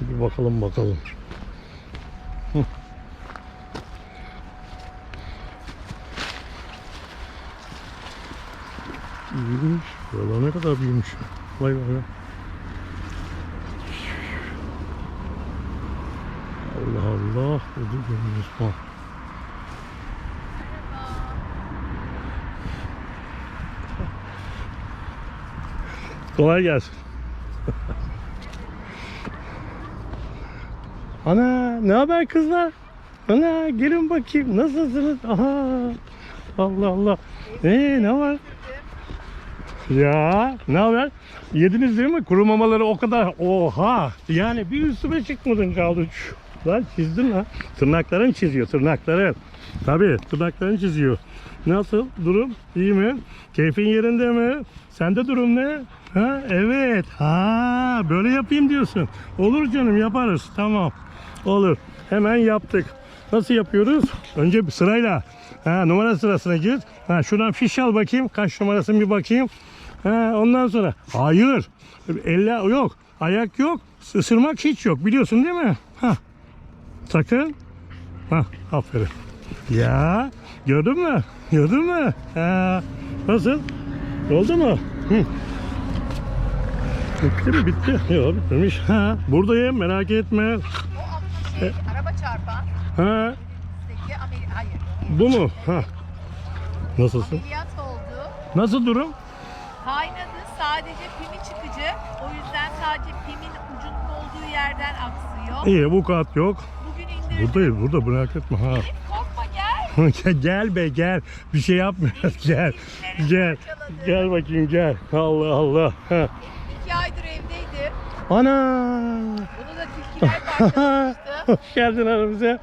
Bir bakalım bakalım. Hı. İyiymiş. Buralar ne kadar büyümüş. Vay vay vay. Allah Allah. Ödül görünüyoruz falan. Kolay gelsin. Ana ne haber kızlar? Ana gelin bakayım nasılsınız? Aha Allah Allah. Ee ne var? Ya ne haber? Yediniz değil mi? Kuru mamaları o kadar. Oha! Yani bir üstüme çıkmadın kaldı. Lan çizdin lan. Tırnakların çiziyor tırnakların. Tabii tırnakların çiziyor. Nasıl? Durum? İyi mi? Keyfin yerinde mi? Sende durum ne? Ha evet. Ha böyle yapayım diyorsun. Olur canım yaparız. Tamam. Olur. Hemen yaptık. Nasıl yapıyoruz? Önce sırayla. Ha, numara sırasına gir. Ha, şuradan fiş al bakayım. Kaç numarasın bir bakayım. Ha, ondan sonra. Hayır. Elle yok. Ayak yok. Isırmak hiç yok. Biliyorsun değil mi? Ha. Sakın. Ha, aferin. Ya gördün mü? Gördün mü? Ha, nasıl? Oldu mu? Hı. Bitti mi? Bitti. Yok bitmemiş. Ha, buradayım merak etme. O şey, araba çarpan Ha, hayır. bu mu? Ha. Nasılsın? Ameliyat oldu. Nasıl durum? Kaynadı. Sadece pimi çıkacak. O yüzden sadece pimin ucunun olduğu yerden aksıyor. İyi bu kat yok. Bugün indirdim. Buradayız burada merak etme ha. Gel. Be gel. Bir şey yapmıyoruz gel. Gel. Gel bakayım gel. Allah Allah. Ha. İki aydır evdeydim. Ana. Bunu da tilkiler parçalamıştı. Hoş geldin aramıza.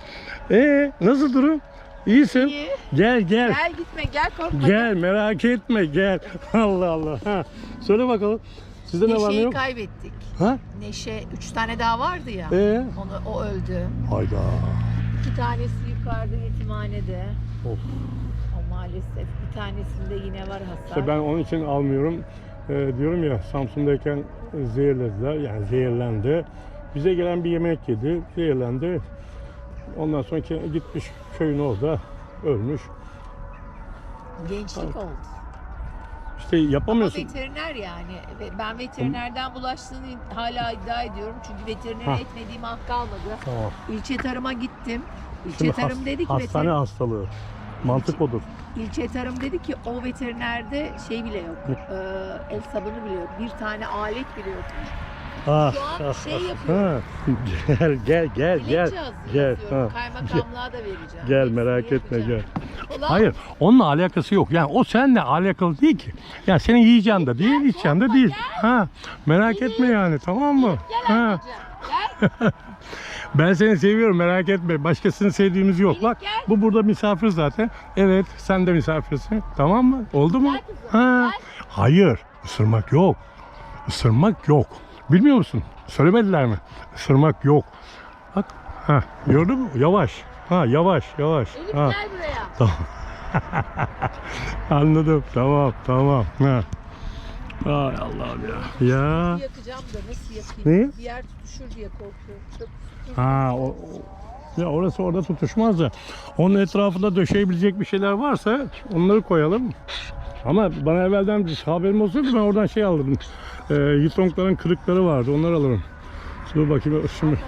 Ee, nasıl durum? İyisin. İyi. Gel gel. Gel gitme gel korkma. Gel merak etme gel. Allah Allah. Ha. Söyle bakalım. Sizde ne var ne Neşe'yi yok? kaybettik. Ha? Neşe üç tane daha vardı ya. Ee? Onu, o öldü. Hayda. İki tanesi yukarıda yetimhanede. Of. O maalesef bir tanesinde yine var hasar. İşte ben onun için almıyorum. Ee, diyorum ya Samsun'dayken zehirlediler. Yani zehirlendi. Bize gelen bir yemek yedi. Zehirlendi. Ondan sonra gitmiş köyün orada ölmüş. Gençlik oldu. İşte Ama yapamıyorsun. veteriner yani. Ben veterinerden bulaştığını hala iddia ediyorum. Çünkü veterinere Ha. etmediğim hak kalmadı. Tamam. İlçe tarıma gittim. İlçe Şimdi tarım has- dedi ki hastane veteriner, hastalığı. Mantık odur. ilçe tarım dedi ki o veterinerde şey bile yok. E, el sabunu bile yok. Bir tane alet bile yok. Ah, Şu an ah, şey ah. yapıyorum. Gel gel gel gel. Gel. Ha. Kaymakamlığa da vereceğim. Gel Hepsini merak etme yapacağım. gel. Ulan, Hayır onunla alakası yok. Yani o seninle alakalı değil ki. Ya senin yiyeceğin de değil, içeceğin de değil. Ha. Merak etme yani tamam mı? Gel Ha. anneciğim. Gel. Ben seni seviyorum merak etme. Başkasını sevdiğimiz yok. Bak gel. bu burada misafir zaten. Evet sen de misafirsin. Tamam mı? Oldu mu? Gel kızım, Ha. Hayır. Isırmak yok. Isırmak yok. Bilmiyor musun? Söylemediler mi? Isırmak yok. Bak. Ha. Gördün mü? Yavaş. Ha yavaş yavaş. Elif Ha. gel buraya. Tamam. Anladım. Tamam, tamam. Ha. Ay Allah'ım ya. Ya. Yakacağım da nasıl yakayım? Ne? Bir yer tutuşur diye korkuyorum. Çok tutuşur. Ha, o, o- ya orası orada tutuşmaz da. Onun etrafında döşeyebilecek bir şeyler varsa onları koyalım. Ama bana evvelden bir haberim olsaydı ben oradan şey alırdım. Ee, Yitongların kırıkları vardı. Onları alırım. Dur bakayım şimdi.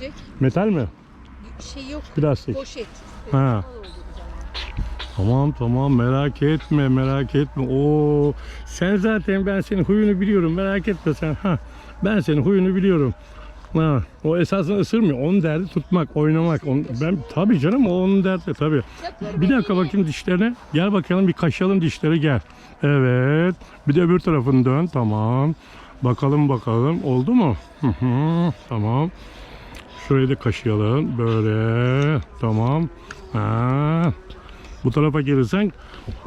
Bir. Metal mi? Şey yok. Plastik. Poşet. Ha. Tamam tamam merak etme merak etme. Oo sen zaten ben senin huyunu biliyorum merak etme sen. Ha ben senin huyunu biliyorum. Ha o esasında ısırmıyor. Onun derdi tutmak, oynamak. Onun, ben tabii canım o onun derdi tabii. Bir dakika bakayım dişlerine. Gel bakalım bir kaşıyalım dişleri gel. Evet. Bir de öbür tarafını dön. Tamam. Bakalım bakalım. Oldu mu? Tamam. Şurayı da kaşıyalım. Böyle. Tamam. Ha. Bu tarafa gelirsen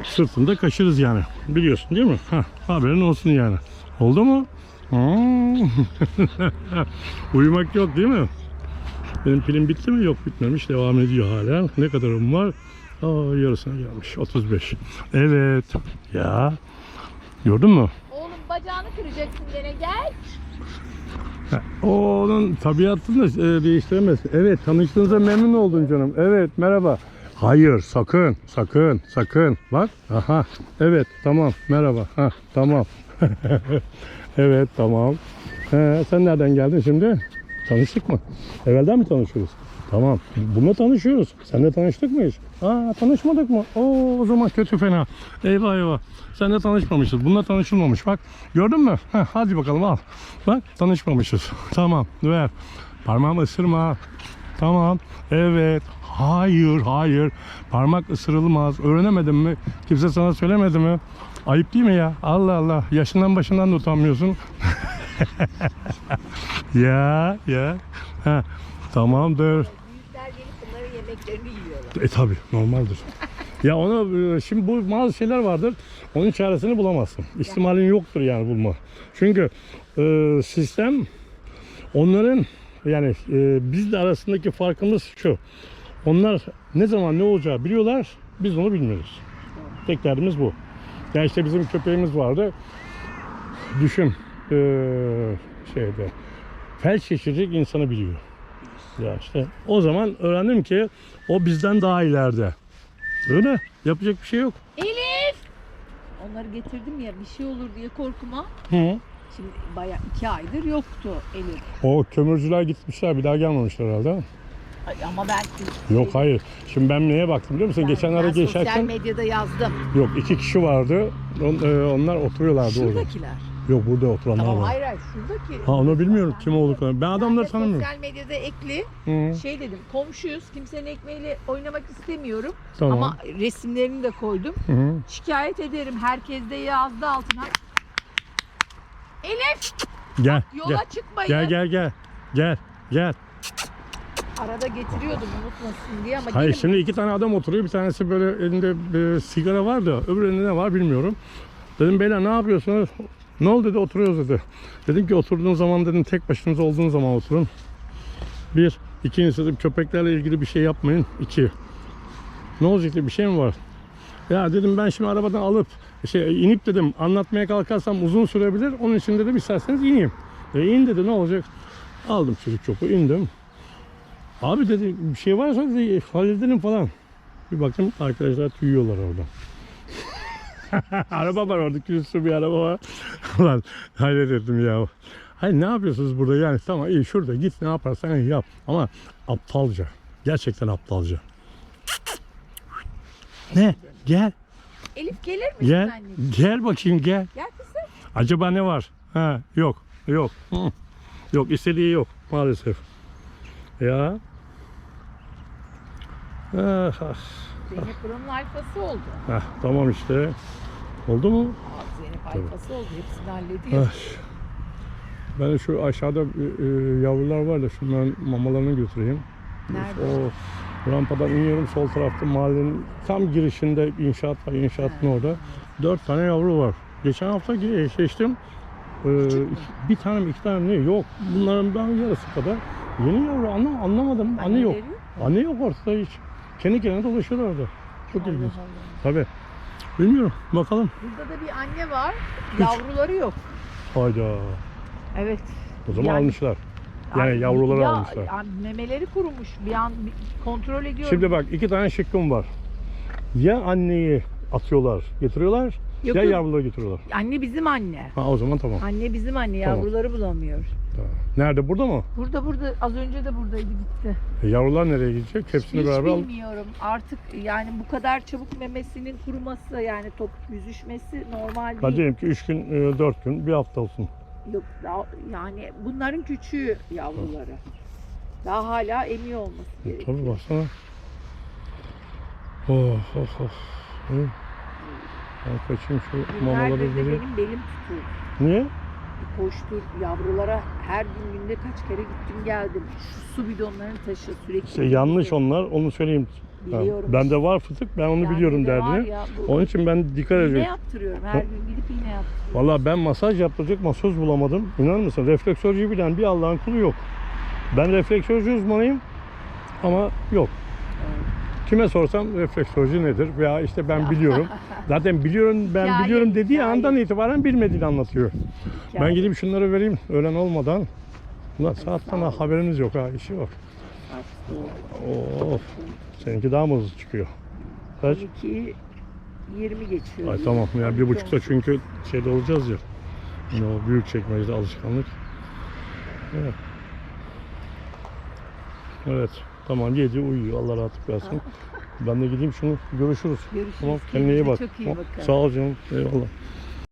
sırtında kaşırız yani. Biliyorsun değil mi? Ha, haberin olsun yani. Oldu mu? Hmm. Uyumak yok değil mi? Benim pilim bitti mi? Yok bitmemiş. Devam ediyor hala. Ne kadarım var? Aa, yarısına gelmiş. 35. Evet. Ya. Gördün mü? Oğlum bacağını kıracaksın gene gel. O onun tabiatını değiştiremez. Evet tanıştığınıza memnun oldun canım. Evet merhaba. Hayır sakın sakın sakın. Bak aha evet tamam merhaba. Ha tamam. evet tamam. He, sen nereden geldin şimdi? Tanıştık mı? Evvelden mi tanışıyoruz? Tamam. Bununla tanışıyoruz. Seninle tanıştık mı hiç? Aa tanışmadık mı? Oo o zaman kötü fena. Eyvah eyvah. Seninle tanışmamışız. Bununla tanışılmamış. Bak gördün mü? Heh, hadi bakalım al. Bak tanışmamışız. Tamam ver. Parmağımı ısırma. Tamam. Evet. Hayır, hayır. Parmak ısırılmaz. Öğrenemedin mi? Kimse sana söylemedi mi? Ayıp değil mi ya? Allah Allah. Yaşından başından da utanmıyorsun. ya, ya. Ha, tamamdır. Büyükler gelip bunların yemeklerini yiyorlar. E tabi normaldir. ya onu e, şimdi bu bazı şeyler vardır. Onun çaresini bulamazsın. İhtimalin yoktur yani bulma. Çünkü e, sistem onların yani e, bizle arasındaki farkımız şu. Onlar ne zaman ne olacağı biliyorlar. Biz onu bilmiyoruz. Tek derdimiz bu. Yani işte bizim köpeğimiz vardı. Düşün e, şeyde felç geçirecek insanı biliyor. Ya işte o zaman öğrendim ki o bizden daha ileride. Öyle. Yapacak bir şey yok. Elif! Onları getirdim ya bir şey olur diye korkuma. Hı. Şimdi bayağı iki aydır yoktu Elif. O kömürcüler gitmişler bir daha gelmemişler herhalde. Ay, ama ben Yok hayır. Şimdi ben neye baktım biliyor musun? ben, Geçenlerde ben sosyal geçerken medyada yazdım. yok iki kişi vardı. On- e, onlar oturuyorlardı orada. Şuradakiler. Yok burada oturanlar Tamam var. hayır hayır şuradaki. Ha onu bilmiyorum kim olduklarını. Ben Ben adamları de tanımıyorum. sosyal medyada ekli Hı, şey dedim komşuyuz kimsenin ekmeğiyle oynamak istemiyorum tamam. ama resimlerini de koydum. Hı hı. Şikayet ederim herkes de yazdı altına. Elif Gel. yola Gel. çıkmayın. Gel gel gel. Gel. Gel. Arada getiriyordum unutmasın diye ama Hayır gelin. şimdi iki tane adam oturuyor. Bir tanesi böyle elinde bir sigara var da öbür elinde ne var bilmiyorum. Dedim beyler ne yapıyorsunuz? Ne oldu dedi oturuyoruz dedi. Dedim ki oturduğun zaman dedim tek başınıza olduğun zaman oturun. Bir. İkincisi dedim köpeklerle ilgili bir şey yapmayın. İki. Ne olacak dedi bir şey mi var? Ya dedim ben şimdi arabadan alıp şey inip dedim anlatmaya kalkarsam uzun sürebilir. Onun için dedim isterseniz ineyim. E in dedi ne olacak? Aldım çocuk çopu indim. Abi dedi bir şey varsa dedi halledelim falan. Bir baktım arkadaşlar tüyüyorlar orada. araba var orada külüstür bir araba var. Ulan hayret ettim ya. Hayır ne yapıyorsunuz burada yani tamam iyi şurada git ne yaparsan yap. Ama aptalca. Gerçekten aptalca. Ne? Gel. Elif gelir misin Gel. anneciğim? Gel bakayım gel. Gel kızım. Acaba ne var? Ha yok. Yok. Hı. Yok istediği yok maalesef. Ya. Ah, ah. Zeynep buranın alfası oldu. Heh, tamam işte. Oldu mu? Aa, Zeynep alfası oldu. Hepsini hallediyor. Ah. Ben şu aşağıda e, e, yavrular var da şunların mamalarını götüreyim. Nerede? O rampadan iniyorum sol tarafta mahallenin tam girişinde inşaat var. İnşaatın orada. Dört tane yavru var. Geçen hafta eşleştim. Ee, bir tane mi iki tane mi? Yok. Bunların ben yarısı kadar. Yeni yavru anlam anlamadım. Anne. Anneleri yok. Anne yok ortada hiç. Kendi kendine dolaşıyor orada. Çok Allah ilginç. Allah. Tabii. Bilmiyorum. Bakalım. Burada da bir anne var. Yavruları yok. Hayda. Evet. O zaman Yani- almışlar. Yani yavruları ya, almışlar. ya memeleri kurumuş. Bir an bir kontrol ediyorum. Şimdi bak iki tane şıkkım var. Ya anneyi atıyorlar, getiriyorlar Yok, ya yok. yavruları getiriyorlar. Anne bizim anne. Ha o zaman tamam. Anne bizim anne. Tamam. Yavruları bulamıyor. Nerede? Burada mı? Burada burada az önce de buradaydı gitti. E, yavrular nereye gidecek? Hepsini Hiç beraber al. bilmiyorum. Artık yani bu kadar çabuk memesinin kuruması yani top büzüşmesi normal değil. diyelim ki 3 gün, 4 gün, bir hafta olsun. Yok daha, yani bunların küçüğü yavruları. Daha hala emiyor olması E, gerekiyor. tabii baksana. Oh oh oh. Hı. Ben kaçayım şu mamaları Günlerdir de vereyim. benim belim tutuyor. Niye? Koştur yavrulara her gün günde kaç kere gittim geldim. Şu su bidonlarını taşı sürekli. İşte yanlış onlar, onu söyleyeyim. Biliyorum. Bende var fıtık, ben onu Bende biliyorum de var derdini. ya, bu- Onun için ben dikkat İğne ediyorum. yaptırıyorum. Her gün gidip iğne yaptırıyorum. Valla ben masaj yaptıracak masöz bulamadım. İnanır mısın? Refleksörcüyü bilen bir Allah'ın kulu yok. Ben refleksörcü uzmanıyım ama yok. Kime sorsam refleksörcü nedir veya işte ben biliyorum. Zaten biliyorum ben Hikaye, biliyorum dediği hikaye. andan itibaren bilmediğini anlatıyor. Ben gidip şunları vereyim öğlen olmadan. Ulan saatten ha, haberimiz yok ha işi yok. Of. Seninki daha mı hızlı çıkıyor? Kaç? 12 20 geçiyor. Ay tamam ya bir buçukta çünkü şeyde olacağız ya. Yine o büyük çekmecede alışkanlık. Evet. Evet. Tamam yedi uyuyor. Allah rahatlık versin. Ben de gideyim şunu görüşürüz. Görüşürüz. Tamam kendine iyi bak. Çok iyi bakın. Sağ ol canım. Eyvallah.